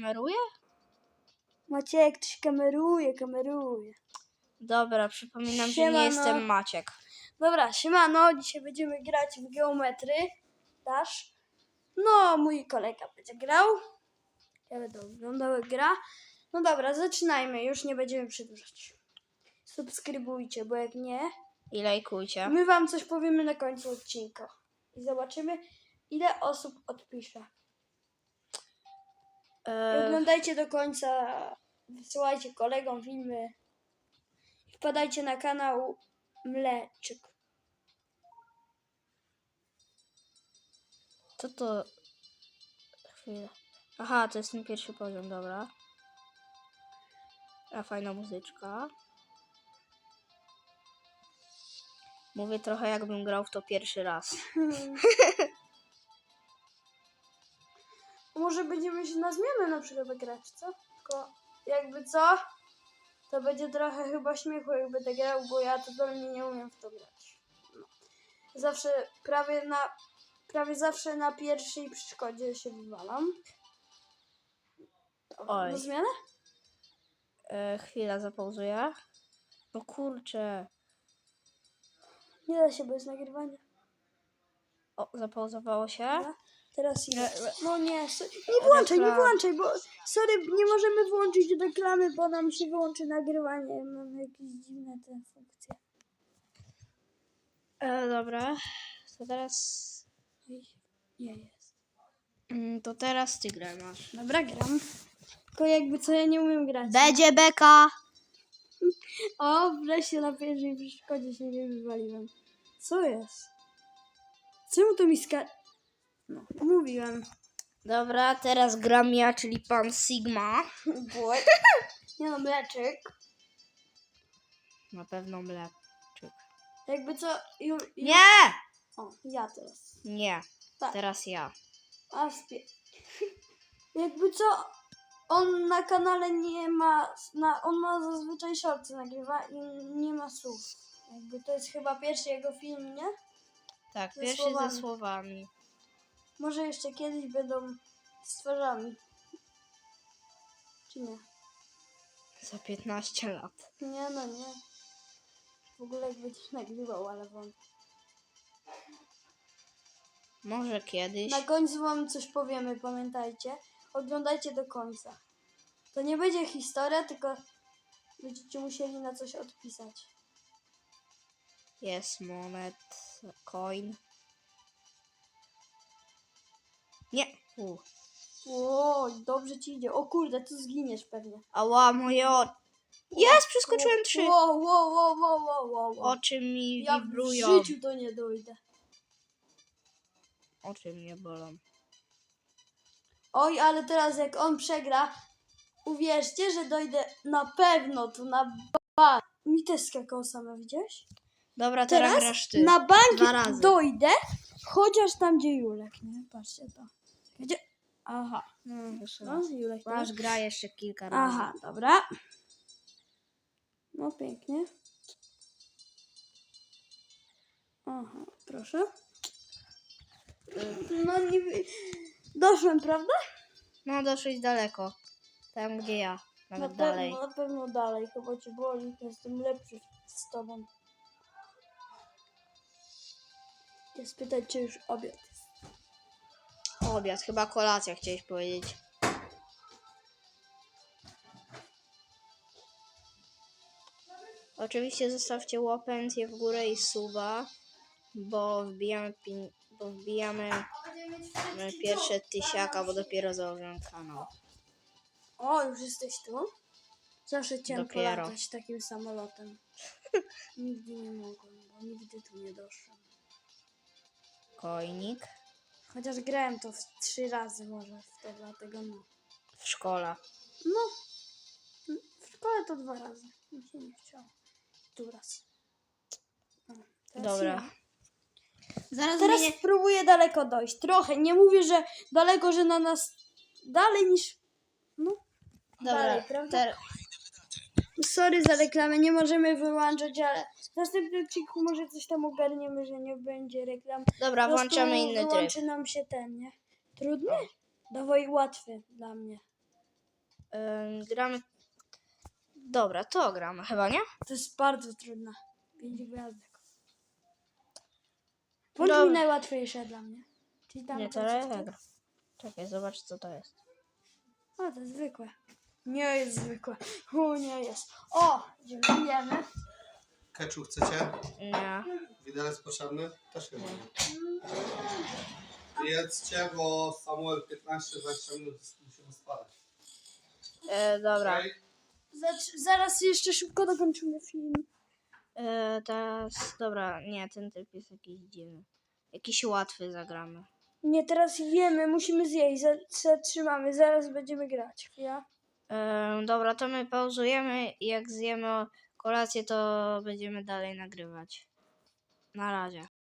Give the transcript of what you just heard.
kameruje? Maciek, ktoś kameruje, kameruje. Dobra, przypominam, że Siemano. nie jestem Maciek. Dobra, siemano, dzisiaj będziemy grać w geometry. Dasz? No, mój kolega będzie grał. Ja będę oglądał jak gra. No dobra, zaczynajmy, już nie będziemy przedłużać. Subskrybujcie, bo jak nie, I lajkujcie. my wam coś powiemy na końcu odcinka. I zobaczymy, ile osób odpisze. I E, oglądajcie do końca, wysyłajcie kolegom filmy. Wpadajcie na kanał Mleczyk. co to... Chwilę. Aha, to jest ten pierwszy poziom, dobra. A fajna muzyczka. Mówię trochę jakbym grał w to pierwszy raz. Może będziemy się na zmianę na przykład grać, co? Tylko jakby co, to będzie trochę chyba śmiechu, jak będę grał, bo ja totalnie nie umiem w to grać. No. Zawsze, prawie na, prawie zawsze na pierwszej przeszkodzie się wywalam. Oj. Na zmianę? E, chwila, zapauzuję. No kurczę. Nie da się bez nagrywania. O, zapauzowało się. Dobra. Teraz re- No nie, so, nie włączaj, nie włączaj, bo sorry, nie możemy włączyć reklamy, bo nam się wyłączy nagrywanie. Mamy jakieś dziwne te funkcje. E, dobra. To teraz... Nie jest. Mm, To teraz ty grę masz. Dobra, gram. Tylko jakby co ja nie umiem grać. Będzie beka! O, wreszcie na pierwszej przeszkodzie się nie wywaliłem. Co jest? Czemu to mi ska... No, mówiłem. Dobra, teraz gram ja, czyli pan Sigma. Boy. Nie no, mleczek. Na pewno mleczek. Jakby co... Ju, ju... Nie! O, ja teraz. Nie. Tak. Teraz ja. A spie... Jakby co... On na kanale nie ma... Na, on ma zazwyczaj shorty nagrywa i nie ma słów. Jakby to jest chyba pierwszy jego film, nie? Tak, Ze pierwszy słowami. ze słowami. Może jeszcze kiedyś będą z twarzami. Czy nie? Za 15 lat. Nie, no nie. W ogóle jak będziesz nagrywał, ale wątpię. Może kiedyś. Na końcu wam coś powiemy, pamiętajcie. Oglądajcie do końca. To nie będzie historia, tylko będziecie musieli na coś odpisać. Jest monet, coin. Nie. U. O, dobrze ci idzie. O kurde, tu zginiesz pewnie. Ała, moje oczy. Jest, przeskoczyłem trzy. Wow, wow, wow, wow, wow, wow. Oczy mi Ja w wibrują. życiu to nie dojdę. Oczy mnie bolą. Oj, ale teraz jak on przegra, uwierzcie, że dojdę na pewno tu na bank. Mi też skakał sama, widziałeś? Dobra, teraz, Teraz grasz ty. na bank Dwa razy. dojdę, chociaż tam gdzie Julek, nie? Patrzcie to. Gdzie? Aha. No, jeszcze No, raz. Julek. Masz gra jeszcze kilka razy. Aha, dobra. No pięknie. Aha, proszę. No nie wi- Doszłem, prawda? No, dosyć daleko. Tam, gdzie ja. Na Nawet pewno, dalej. na pewno dalej. Chyba cię boli. Jestem lepszy z tobą. Chcę spytać, czy już obiad jest. Obiad, chyba kolacja chciałeś powiedzieć. Oczywiście zostawcie łapęcję w górę i suba, bo wbijamy, bo wbijamy pierwsze tysiaka, bo dopiero założyłem kanał. O, już jesteś tu? Zawsze chciałem Dopiero. polatać takim samolotem. nigdy nie mogłem, bo nigdy tu nie doszłem. Kojnik Chociaż grałem to w trzy razy może w to, dlatego no. w szkole. No, w szkole to dwa razy. Mi się nie chciało. Tu raz. O, teraz Dobra. ja. Zaraz Teraz zmienię- spróbuję daleko dojść. Trochę. Nie mówię, że daleko, że na nas dalej niż. No. Dobra, dalej, prawda? ter- Sorry za reklamę, nie możemy wyłączać, ale w następnym odcinku może coś tam ogarniemy, że nie będzie reklam. dobra, Po prostu włączamy inny tryb. Wyłączy nam się ten, nie? Trudny? Dawaj łatwy dla mnie. Ym, gramy. Dobra, to gramy chyba, nie? To jest bardzo trudne. Pięć gwiazdek. Dobra. mi najłatwiejsze dla mnie. Czyli tam Nie, to Regra. Czekaj, zobacz co to jest. O, to zwykłe. Nie jest zwykłe. O, nie jest. O, dziękujemy. Keczu chcecie? Nie. Widelec potrzebny? Też chyba nie. Jedzcie, bo Samuel 15-20 minut musimy spadać. E, dobra. Okej? Zacz- zaraz jeszcze szybko dokończymy film. E, teraz, dobra, nie, ten typ jest jakiś dziwny. Jakiś łatwy zagramy. Nie, teraz jemy, musimy zjeść. za- Zatrzymamy, zaraz będziemy grać. Chwila. Dobra, to my pauzujemy i jak zjemy kolację, to będziemy dalej nagrywać. Na razie.